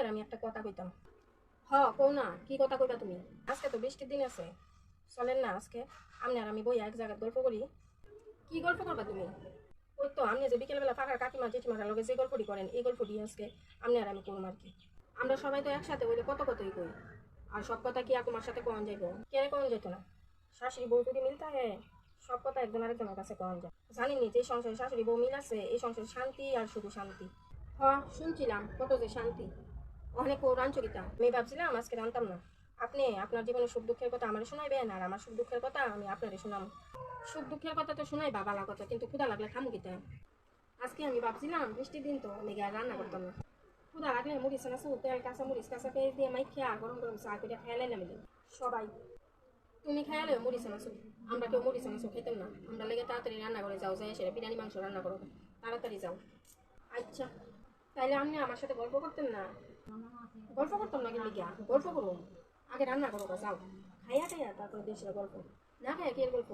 আপনার আমি একটা কথা কইতাম। হ, কও না, কি কথা কইবা তুমি? আজকে তো বৃষ্টির দিন আছে। চলেন না আজকে। আপনি আর আমি বই এক জায়গায় গল্প করি। কি গল্প করবা তুমি? ওই তো আপনি যে বিকেলবেলা ফাঁকার কাকিমা, জেঠিমার লগে যে গল্পটি করেন, এই গল্পটি আজকে আপনি আর আমি করুম আর কি আমরা সবাই তো একসাথে বলে কত কতই কই। আর সব কথা কি তোমার সাথে কন যাইব? কেন কন যেত না? শাশুড়ি বউ যদি মিলতে হয় সব কথা একজন আরেকজনের কাছে কন যায়। জানিনি যে সংসারে শাশুড়ি বউ মিল আছে, এই সংসারে শান্তি আর শুধু শান্তি। হ, শুনছিলাম, কত যে শান্তি। অনেক ও রাঞ্চরিতা আমি ভাবছিলাম আজকে রানতাম না। আপনি আপনার জীবনের সুখ দুঃখের কথা আমার শোনাইবেন, আর আমার সুখ দুঃখের কথা আমি আপনারে শোনাম সুখ দুঃখের কথা তো শোনাই বা বালা কথা কিন্তু ক্ষুদা লাগলে খামু কিতা? আজকে আমি ভাবছিলাম বৃষ্টির দিন তো, আমি আর রান্না করতাম না। ক্ষুদা লাগলে মুড়িস না তেল, কাঁচা মুড়িস কাঁচা পেঁয়াজ দিয়ে মাই খেয়া গরম গরম চা করে খেয়ালে নামিলে সবাই, তুমি খেয়ালে মুড়িস না আমরা কেউ মুড়িস না খেতাম না। আমরা লেগে তাড়াতাড়ি রান্না করে যাও যাই সেটা বিরিয়ানি মাংস রান্না করো। তাড়াতাড়ি যাও। আচ্ছা। তাইলে আপনি আমার সাথে গল্প করতেন না? গল্প করতাম না কিন্তু গিয়া গল্প করুন আগে রান্না করো যাও। খাইয়া খাইয়া তারপরে দেশের গল্প। না খাইয়া কি গল্প?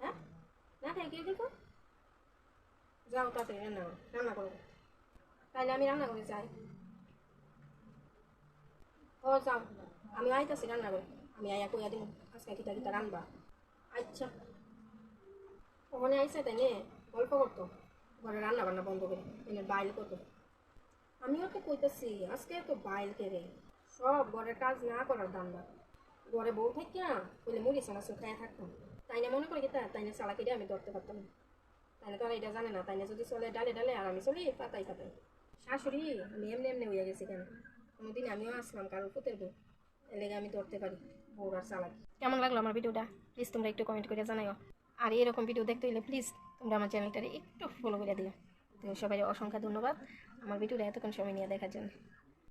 হ্যাঁ? না খাইয়া কি গল্প? যাও তাতে রান্না রান্না করো। তাইলে আমি রান্না করে যাই। ও, যাও। আমি আইতাছি রান্না করে। আমি আইয়া কইয়া দিন আজকে কিতা কিতা রান্না আচ্ছা। ওখানে আইসে তাই নে গল্প করতো। ঘরে রান্না বান্না বন্ধ করে, এনে বাইল করতো। আমিও তো কইতাছি, আজকে তো বাইল কেড়ে সব ঘরের কাজ না করার দান্দা ঘরে বউ থাকি না বলে মুড়ি সানা খাইয়া থাকতাম। তাই না মনে করি তা? তাই না চালাকি দিয়ে আমি ধরতে পারতাম তাই না তারা এটা জানে না। তাই না যদি চলে ডালে ডালে আর আমি চলি পাতাই পাতাই শাশুড়ি আমি এমনি এমনি হইয়া গেছি কেন? কোনোদিন আমিও আসলাম কারোর পুতের বউ। এলেগে আমি ধরতে পারি বউর আর চালাকি। কেমন লাগল আমার ভিডিওটা? প্লিজ তোমরা একটু কমেন্ট করে জানাইও। আর এরকম ভিডিও দেখতে হলে প্লিজ তোমরা আমার চ্যানেলটারে একটু ফলো করে দিও। তো সবাই অসংখ্য ধন্যবাদ। আমার ভিডিওটা এতক্ষণ সময় নিয়ে দেখার জন্য।